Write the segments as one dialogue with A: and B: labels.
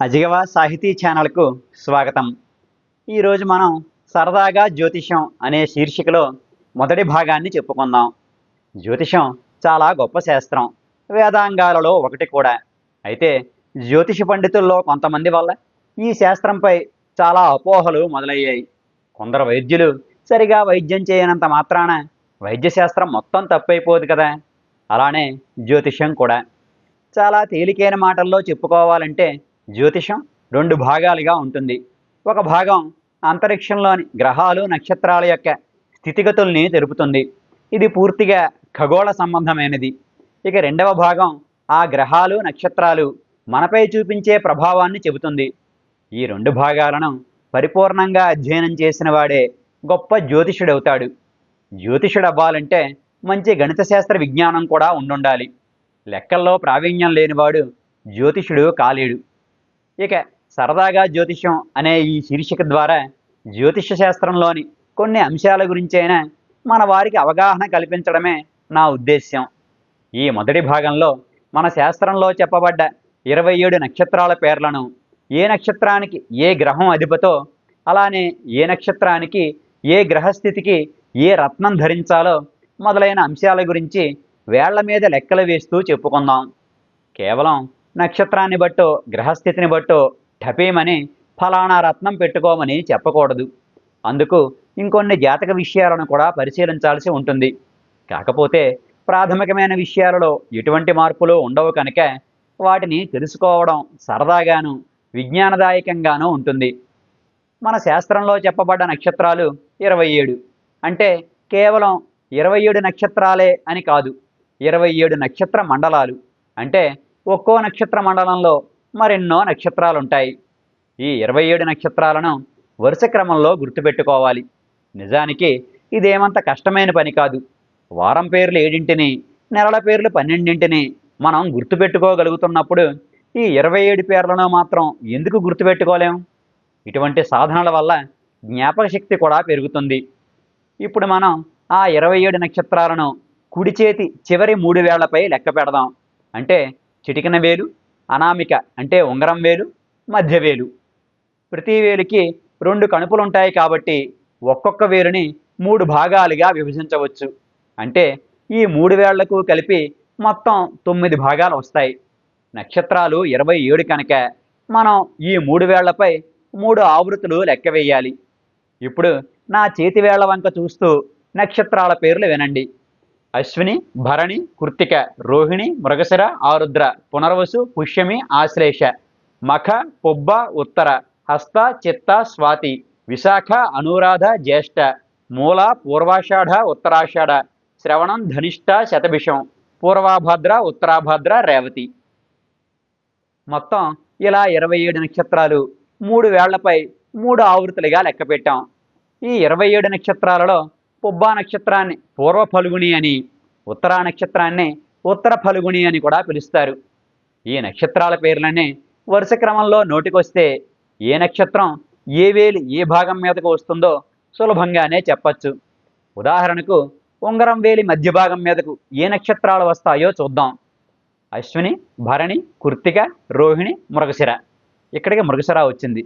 A: అజిగవ సాహితీ ఛానల్కు స్వాగతం. ఈరోజు మనం సరదాగా జ్యోతిషం అనే శీర్షికలో మొదటి భాగాన్ని చెప్పుకుందాం. జ్యోతిషం చాలా గొప్ప శాస్త్రం. వేదాంగాలలో ఒకటి కూడా. అయితే జ్యోతిష పండితుల్లో కొంతమంది వల్ల ఈ శాస్త్రంపై చాలా అపోహలు మొదలయ్యాయి. కొందరు వైద్యులు సరిగా వైద్యం చేయనంత మాత్రాన వైద్యశాస్త్రం మొత్తం తప్పైపోదు కదా. అలానే జ్యోతిషం కూడా. చాలా తేలికైన మాటల్లో చెప్పుకోవాలంటే జ్యోతిషం రెండు భాగాలుగా ఉంటుంది. ఒక భాగం అంతరిక్షంలోని గ్రహాలు నక్షత్రాల యొక్క స్థితిగతుల్ని తెలుపుతుంది. ఇది పూర్తిగా ఖగోళ సంబంధమైనది. ఇక రెండవ భాగం ఆ గ్రహాలు నక్షత్రాలు మనపై చూపించే ప్రభావాన్ని చెబుతుంది. ఈ రెండు భాగాలను పరిపూర్ణంగా అధ్యయనం చేసిన వాడే గొప్ప జ్యోతిషుడవుతాడు. జ్యోతిషుడు అవ్వాలంటే మంచి గణిత శాస్త్ర విజ్ఞానం కూడా ఉండుండాలి. లెక్కల్లో ప్రావీణ్యం లేనివాడు జ్యోతిషుడు కాలేడు. ఇక సరదాగా జ్యోతిషం అనే ఈ శీర్షిక ద్వారా జ్యోతిష శాస్త్రంలోని కొన్ని అంశాల గురించైనా మన వారికి అవగాహన కల్పించడమే నా ఉద్దేశ్యం. ఈ మొదటి భాగంలో మన శాస్త్రంలో చెప్పబడ్డ ఇరవై ఏడు నక్షత్రాల పేర్లను ఏ నక్షత్రానికి ఏ గ్రహం అధిపతో అలానే ఏ నక్షత్రానికి ఏ గ్రహస్థితికి ఏ రత్నం ధరించాలో మొదలైన అంశాల గురించి వేళ్ళ మీద లెక్కలు వేస్తూ చెప్పుకుందాం. కేవలం నక్షత్రాన్ని బట్టో గ్రహస్థితిని బట్టో ఠపేమని ఫలానా రత్నం పెట్టుకోమని చెప్పకూడదు. అందుకు ఇంకొన్ని జాతక విషయాలను కూడా పరిశీలించాల్సి ఉంటుంది. కాకపోతే ప్రాథమికమైన విషయాలలో ఎటువంటి మార్పులు ఉండవు కనుక వాటిని తెలుసుకోవడం సరదాగాను విజ్ఞానదాయకంగానూ ఉంటుంది. మన శాస్త్రంలో చెప్పబడ్డ నక్షత్రాలు ఇరవై ఏడు. అంటే కేవలం ఇరవై ఏడు నక్షత్రాలే అని కాదు. ఇరవై ఏడు నక్షత్ర మండలాలు. అంటే ఒక్కో నక్షత్ర మండలంలో మరెన్నో నక్షత్రాలు ఉంటాయి ఈ ఇరవై ఏడు నక్షత్రాలను వరుస క్రమంలో గుర్తుపెట్టుకోవాలి. నిజానికి ఇదేమంత కష్టమైన పని కాదు. వారం పేర్లు ఏడింటిని నెలల పేర్లు పన్నెండింటిని మనం గుర్తుపెట్టుకోగలుగుతున్నప్పుడు ఈ ఇరవై ఏడు పేర్లను మాత్రం ఎందుకు గుర్తుపెట్టుకోలేం? ఇటువంటి సాధనల వల్ల జ్ఞాపక శక్తి కూడా పెరుగుతుంది. ఇప్పుడు మనం ఆ ఇరవై ఏడు నక్షత్రాలను కుడి చేతి చివరి మూడు వేళ్ళపై లెక్క పెడదాం. అంటే చిటికిన వేలు అనామిక అంటే ఉంగరం వేలు మధ్య వేలు. ప్రతి వేలుకి రెండు కణుపులు ఉంటాయి కాబట్టి ఒక్కొక్క వేలుని మూడు భాగాలుగా విభజించవచ్చు. అంటే ఈ మూడు వేళ్ళకు కలిపి మొత్తం తొమ్మిది భాగాలు వస్తాయి. నక్షత్రాలు ఇరవై ఏడు కనుక మనం ఈ మూడు వేళ్ళపై మూడు ఆవృత్తులు లెక్క వేయాలి. ఇప్పుడు నా చేతి వేళ్ళ వంక చూస్తూ నక్షత్రాల పేర్లు వినండి. అశ్విని భరణి కృత్తిక రోహిణి మృగశిర ఆరుద్ర పునర్వసు పుష్యమి ఆశ్లేష మఖ పొబ్బ ఉత్తర హస్త చిత్త స్వాతి విశాఖ అనురాధ జ్యేష్ఠ మూల పూర్వాషాఢ ఉత్తరాషాఢ శ్రవణం ధనిష్ట శతభిషం పూర్వాభద్ర ఉత్తరాభద్ర రేవతి. మొత్తం ఇలా ఇరవై ఏడు నక్షత్రాలు మూడు వేళ్ళపై మూడు ఆవృత్తులుగా లెక్క పెట్టాం. ఈ ఇరవై ఏడు నక్షత్రాలలో పుబ్బా నక్షత్రాన్ని పూర్వ ఫలుగుని అని ఉత్తరా నక్షత్రాన్ని ఉత్తర ఫలుగుని అని కూడా పిలుస్తారు. ఈ నక్షత్రాల పేర్లన్నీ వరుస క్రమంలో నోటికొస్తే ఏ నక్షత్రం ఏ వేలు ఏ భాగం మీదకు వస్తుందో సులభంగానే చెప్పచ్చు. ఉదాహరణకు ఉంగరం వేలి మధ్య భాగం మీదకు ఏ నక్షత్రాలు వస్తాయో చూద్దాం. అశ్విని భరణి కృత్తిక రోహిణి మృగశిర. ఇక్కడికి మృగశిర వచ్చింది.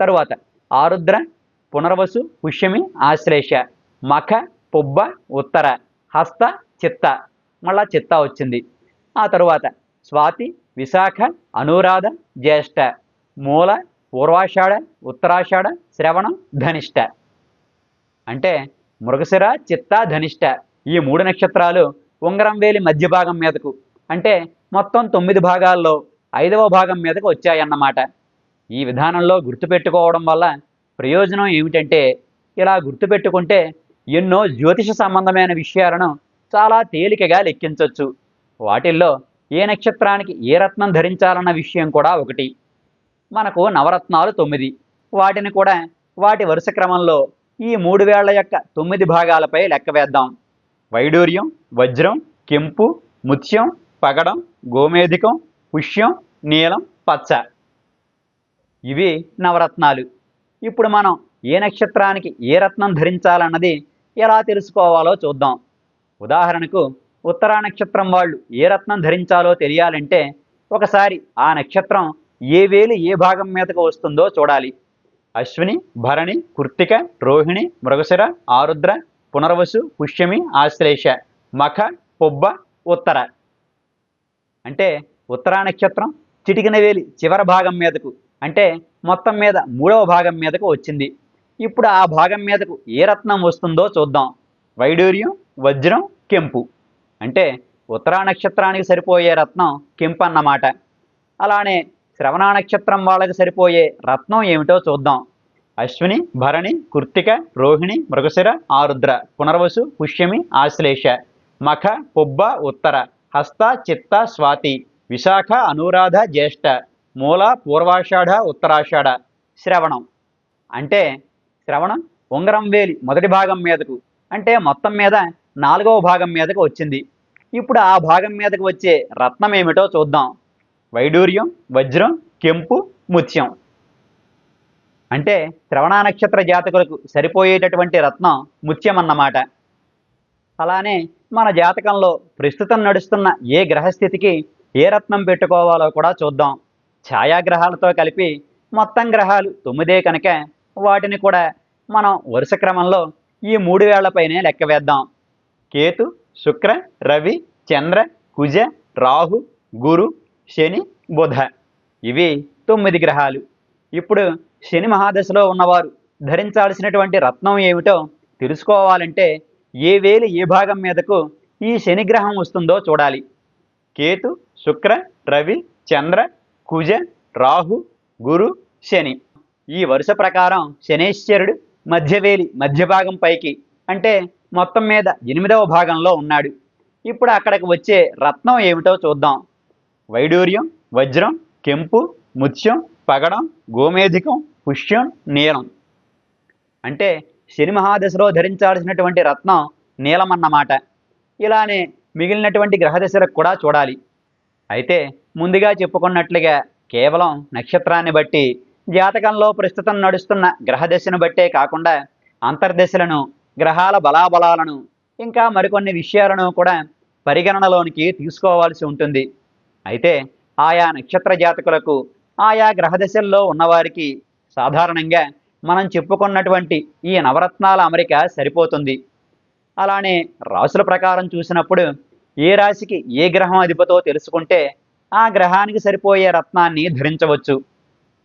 A: తరువాత ఆరుద్ర పునర్వసు పుష్యమి ఆశ్లేష. మఖ పుబ్బ ఉత్తర హస్త చిత్త. మళ్ళా చిత్త వచ్చింది. ఆ తరువాత స్వాతి విశాఖ అనురాధ జ్యేష్ఠ. మూల పూర్వాషాఢ ఉత్తరాషాఢ శ్రవణం ధనిష్ట. అంటే మృగశిర చిత్త ధనిష్ట. ఈ మూడు నక్షత్రాలు ఉంగరం వేలి మధ్య భాగం మీదకు. అంటే మొత్తం తొమ్మిది భాగాల్లో ఐదవ భాగం మీదకు వచ్చాయన్నమాట. ఈ విధానంలో గుర్తుపెట్టుకోవడం వల్ల ప్రయోజనం ఏమిటంటే ఇలా గుర్తుపెట్టుకుంటే ఎన్నో జ్యోతిష సంబంధమైన విషయాలను చాలా తేలికగా లెక్కించవచ్చు వాటిల్లో ఏ నక్షత్రానికి ఏ రత్నం ధరించాలన్న విషయం కూడా ఒకటి. మనకు నవరత్నాలు తొమ్మిది. వాటిని కూడా వాటి వరుస క్రమంలో ఈ మూడు వేళ్ళ యొక్క తొమ్మిది భాగాలపై లెక్క వేద్దాం. వైడూర్యం వజ్రం కెంపు ముత్యం పగడం గోమేధికం పుష్యం నీలం పచ్చ. ఇవి నవరత్నాలు. ఇప్పుడు మనం ఏ నక్షత్రానికి ఏ రత్నం ధరించాలన్నది ఎలా తెలుసుకోవాలో చూద్దాం. ఉదాహరణకు ఉత్తరా నక్షత్రం వాళ్ళు ఏ రత్నం ధరించాలో తెలియాలంటే ఒకసారి ఆ నక్షత్రం ఏ వేలు ఏ భాగం మీదకు వస్తుందో చూడాలి. అశ్విని భరణి కృత్తిక రోహిణి మృగశిర ఆరుద్ర పునర్వసు పుష్యమి ఆశ్లేష మఖ పొబ్బ ఉత్తర. అంటే ఉత్తరా నక్షత్రం చిటికిన వేలి చివరి భాగం మీదకు అంటే మొత్తం మీద మూడవ భాగం మీదకు వచ్చింది. ఇప్పుడు ఆ భాగం మీదకు ఏ రత్నం వస్తుందో చూద్దాం. వైడూర్యం వజ్రం కెంపు. అంటే ఉత్తరా నక్షత్రానికి సరిపోయే రత్నం కెంపు అన్నమాట. అలానే శ్రవణ నక్షత్రం వాళ్ళకి సరిపోయే రత్నం ఏమిటో చూద్దాం. అశ్విని భరణి కృత్తిక రోహిణి మృగశిర ఆరుద్ర పునర్వసు పుష్యమి ఆశ్లేష మఖ పుబ్బ ఉత్తర హస్త చిత్త స్వాతి విశాఖ అనురాధ జ్యేష్ఠ మూల పూర్వాషాఢ ఉత్తరాషాఢ శ్రవణం. అంటే శ్రవణం ఉంగరం వేలి మొదటి భాగం మీదకు అంటే మొత్తం మీద నాలుగవ భాగం మీదకు వచ్చింది. ఇప్పుడు ఆ భాగం మీదకు వచ్చే రత్నం ఏమిటో చూద్దాం. వైడూర్యం వజ్రం కెంపు ముత్యం. అంటే శ్రవణ నక్షత్ర జాతకులకు సరిపోయేటటువంటి రత్నం ముత్యం అన్నమాట. అలానే మన జాతకంలో ప్రస్తుతం నడుస్తున్న ఏ గ్రహస్థితికి ఏ రత్నం పెట్టుకోవాలో కూడా చూద్దాం. ఛాయాగ్రహాలతో కలిపి మొత్తం గ్రహాలు తొమ్మిదే కనుక వాటిని కూడా మనం వరుస క్రమంలో ఈ మూడు వేళ్ళపైనే లెక్క వేద్దాం. కేతు శుక్ర రవి చంద్ర కుజ రాహు గురు శని బుధ. ఇవి తొమ్మిది గ్రహాలు. ఇప్పుడు శని మహాదశలో ఉన్నవారు ధరించాల్సినటువంటి రత్నం ఏమిటో తెలుసుకోవాలంటే ఏ వేలు ఏ భాగం మీదకు ఈ శని గ్రహం వస్తుందో చూడాలి. కేతు శుక్ర రవి చంద్ర కుజ రాహు గురు శని. ఈ వరుస ప్రకారం శనేశ్వరుడు మధ్యవేలి మధ్య భాగం పైకి అంటే మొత్తం మీద ఎనిమిదవ భాగంలో ఉన్నాడు. ఇప్పుడు అక్కడికి వచ్చే రత్నం ఏమిటో చూద్దాం. వైడూర్యం వజ్రం కెంపు ముత్యం పగడం గోమేధికం పుష్యం నీలం. అంటే శని మహాదశలో ధరించాల్సినటువంటి రత్నం నీలం అన్నమాట. ఇలానే మిగిలినటువంటి గ్రహదశలకు కూడా చూడాలి. అయితే ముందుగా చెప్పుకున్నట్లుగా కేవలం నక్షత్రాన్ని బట్టి జాతకంలో ప్రస్తుతం నడుస్తున్న గ్రహదశను బట్టే కాకుండా అంతర్దశలను గ్రహాల బలాబలాలను ఇంకా మరికొన్ని విషయాలను కూడా పరిగణనలోనికి తీసుకోవాల్సి ఉంటుంది. అయితే ఆయా నక్షత్ర జాతకులకు ఆయా గ్రహదశల్లో ఉన్నవారికి సాధారణంగా మనం చెప్పుకున్నటువంటి ఈ నవరత్నాల అమరిక సరిపోతుంది. అలానే రాసుల ప్రకారం చూసినప్పుడు ఏ రాశికి ఏ గ్రహం అధిపతో తెలుసుకుంటే ఆ గ్రహానికి సరిపోయే రత్నాన్ని ధరించవచ్చు.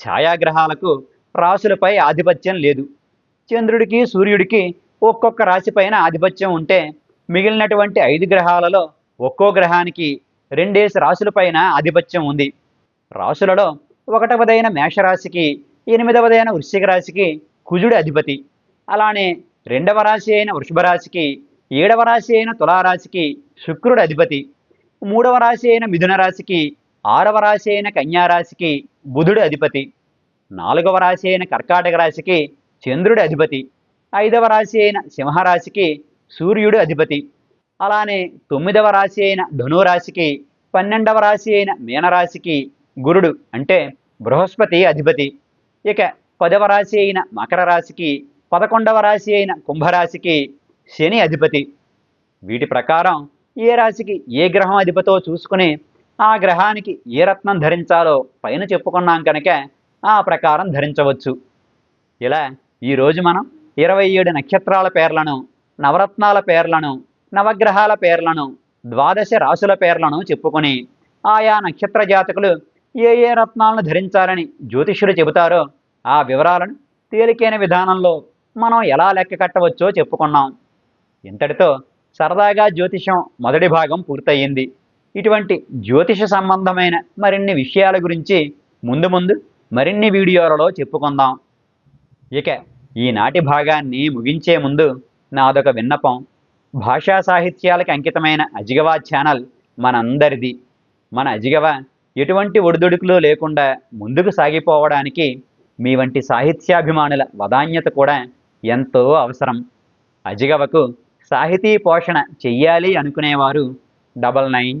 A: ఛాయాగ్రహాలకు రాసులపై ఆధిపత్యం లేదు. చంద్రుడికి సూర్యుడికి ఒక్కొక్క రాశిపైన ఆధిపత్యం ఉంటే మిగిలినటువంటి ఐదు గ్రహాలలో ఒక్కో గ్రహానికి రెండేసి రాశులపైన ఆధిపత్యం ఉంది. రాశులలో ఒకటవదైన మేషరాశికి ఎనిమిదవదైన వృశ్చిక రాశికి కుజుడి అధిపతి. అలానే రెండవ రాశి అయిన వృషభ రాశికి ఏడవ రాశి అయిన తులారాశికి శుక్రుడు అధిపతి. మూడవ రాశి అయిన మిథున రాశికి ఆరవ రాశి అయిన కన్యారాశికి బుధుడు అధిపతి నాలుగవ రాశి అయిన కర్కాటక రాశికి చంద్రుడి అధిపతి ఐదవ రాశి అయిన సింహరాశికి సూర్యుడు అధిపతి అలానే తొమ్మిదవ రాశి అయిన ధనురాశికి పన్నెండవ రాశి అయిన మీనరాశికి గురుడు అంటే బృహస్పతి అధిపతి. ఇక పదవ రాశి అయిన మకర రాశికి పదకొండవ రాశి అయిన కుంభరాశికి శని అధిపతి. వీటి ప్రకారం ఏ రాశికి ఏ గ్రహం అధిపతో చూసుకుని ఆ గ్రహానికి ఏ రత్నం ధరించాలో పైన చెప్పుకున్నాం కనుక ఆ ప్రకారం ధరించవచ్చు. ఇలా ఈరోజు మనం ఇరవై ఏడు నక్షత్రాల పేర్లను నవరత్నాల పేర్లను నవగ్రహాల పేర్లను ద్వాదశ రాశుల పేర్లను చెప్పుకొని ఆయా నక్షత్ర జాతకులు ఏ ఏ రత్నాలను ధరించాలని జ్యోతిష్యులు చెబుతారో ఆ వివరాలను తేలికైన విధానంలో మనం ఎలా లెక్క కట్టవచ్చో చెప్పుకున్నాం. ఇంతటితో సరదాగా జ్యోతిషం మొదటి భాగం పూర్తయింది. ఇటువంటి జ్యోతిష సంబంధమైన మరిన్ని విషయాల గురించి ముందు ముందు మరిన్ని వీడియోలలో చెప్పుకుందాం. ఇక ఈనాటి భాగాన్ని ముగించే ముందు నాదొక విన్నపం. భాషా సాహిత్యాలకు అంకితమైన అజిగవా ఛానల్ మనందరిది. మన అజిగవ ఎటువంటి ఒడిదుడుకులు లేకుండా ముందుకు సాగిపోవడానికి మీ వంటి సాహిత్యాభిమానుల వదాన్యత కూడా ఎంతో అవసరం. అజిగవకు సాహితీ పోషణ చెయ్యాలి అనుకునేవారు double nine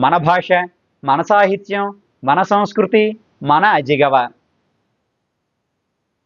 A: మన భాష మన సాహిత్యం మన సంస్కృతి మన అజిగవ